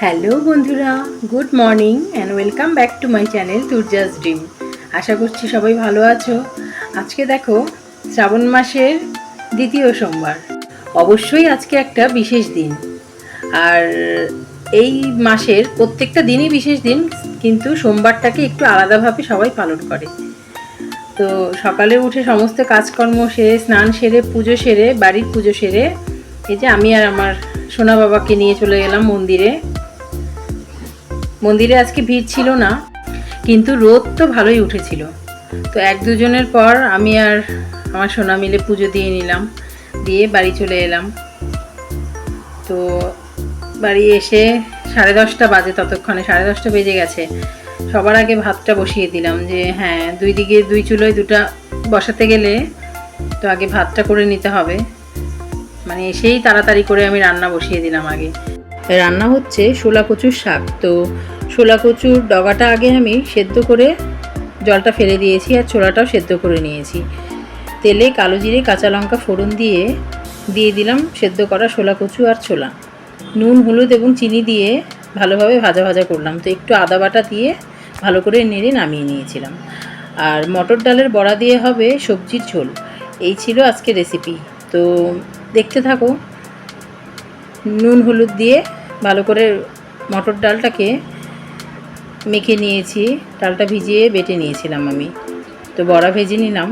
Hello বন্ধুরা, good morning and welcome back to my channel Turja's dream আশা করছি সবাই ভালো আছো। আজকে দেখো, শ্রাবণ মাসের দ্বিতীয় সোমবার। অবশ্যই আজকে একটা বিশেষ দিন। আর এই মাসের প্রত্যেকটা দিনই বিশেষ দিন, কিন্তু সোমবারটাকে একটু আলাদাভাবে সবাই পালন করে। তো সকালে উঠে সমস্ত কাজকর্ম সেরে, স্নান সেরে, পুজো সেরে, বাড়ির পুজো সেরে, এই যে আমি আর আমার সোনা বাবাকে নিয়ে চলে গেলাম মন্দিরে। মন্দিরে আজকে ভিড় ছিল না, কিন্তু রোদ তো ভালোই উঠেছিল। তো এক দুজনের পর আমি আর আমার সোনা মিলে পুজো দিয়ে নিলাম, দিয়ে বাড়ি চলে এলাম। তো বাড়ি এসে সাড়ে দশটা বাজে ততক্ষণে, সাড়ে দশটা বেজে গেছে। সবার আগে ভাতটা বসিয়ে দিলাম যে হ্যাঁ দুই দিকে দুই চুলোয় দুটা বসাতে গেলে তো আগে ভাতটা করে নিতে হবে। মানে এসেই তাড়াতাড়ি করে আমি রান্না বসিয়ে দিলাম আগে। রান্না হচ্ছে শোলা কচুর শাক। তো শোলা কচুর ডগাটা আগে আমি সেদ্ধ করে জলটা ফেলে দিয়েছি আর ছোলাটাও সেদ্ধ করে নিয়েছি। তেলে কালো জিরে, কাঁচা লঙ্কা ফোড়ন দিয়ে দিয়ে দিলাম সেদ্ধ করা শোলা কচু আর ছোলা। নুন, হলুদ এবং চিনি দিয়ে ভালোভাবে ভাজা ভাজা করলাম। তো একটু আদা বাটা দিয়ে ভালো করে নেড়ে নামিয়ে নিয়েছিলাম। আর মটর ডালের বড়া দিয়ে হবে সবজির ঝোল। এই ছিল আজকে রেসিপি তো দেখতে থাকো। নুন, হলুদ দিয়ে ভালো করে মটর ডালটাকে মেখে নিয়েছি, ডালটা ভিজিয়ে বেটে নিয়েছিলাম আমি। তো বড়া ভেজে নিলাম।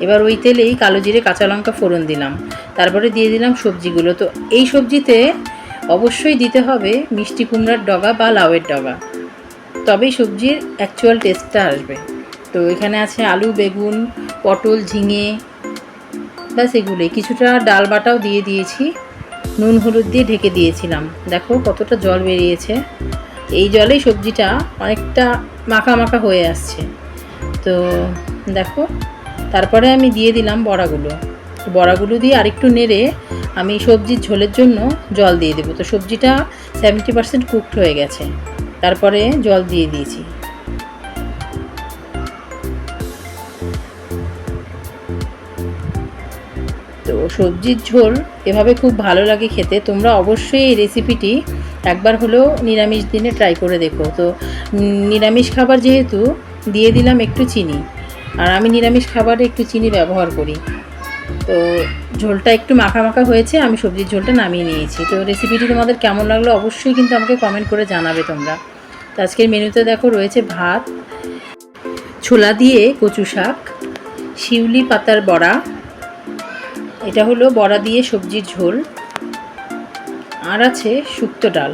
এবার ওই তেলেই কালো জিরে কাঁচা লঙ্কা ফোড়ন দিলাম। তারপরে দিয়ে দিলাম সবজিগুলো। তো এই সবজিতে অবশ্যই দিতে হবে মিষ্টি কুমড়ার ডগা বা লাউয়ের ডগা। তবেই সবজির অ্যাকচুয়াল টেস্টটা আসবে। তো এখানে আছে আলু, বেগুন, পটল, ঝিঙে, ব্যাস এগুলোই। কিছুটা ডাল বাটাও দিয়ে দিয়েছি। নুন, হলুদ দিয়ে ঢেকে দিয়েছিলাম। দেখো কতটা জল বেরিয়েছে। এই জলেই সবজিটা অনেকটা মাখা মাখা হয়ে আসছে। তো দেখো, তারপরে আমি দিয়ে দিলাম বড়াগুলো। বড়াগুলো দিয়ে আরেকটু নেড়ে আমি সবজির ঝোলের জন্য জল দিয়ে দেবো। তো সবজিটা সেভেন্টি পার্সেন্ট কুকড হয়ে গেছে। তারপরে জল দিয়ে দিয়েছি। তো সবজির ঝোল এভাবে খুব ভালো লাগে খেতে। তোমরা অবশ্যই এই রেসিপিটি একবার হলেও নিরামিষ দিনে ট্রাই করে দেখো। তো নিরামিষ খাবার যেহেতু, দিয়ে দিলাম একটু চিনি। আর আমি নিরামিষ খাবারে একটু চিনি ব্যবহার করি। তো, ঝোলটা একটু মাখা মাখা হয়েছে, আমি সবজির ঝোলটা নামিয়ে নিয়েছি। তো রেসিপিটি তোমাদের কেমন লাগল অবশ্যই কিন্তু আমাকে কমেন্ট করে জানাবে তোমরা। তো, আজকের মেনুতে দেখো রয়েছে ভাত, ছোলা দিয়ে কচু শাক, শিউলি পাতার বড়া। এটা হলো বড়া দিয়ে সবজির ঝোল। আর আছে শুক্তো ডাল।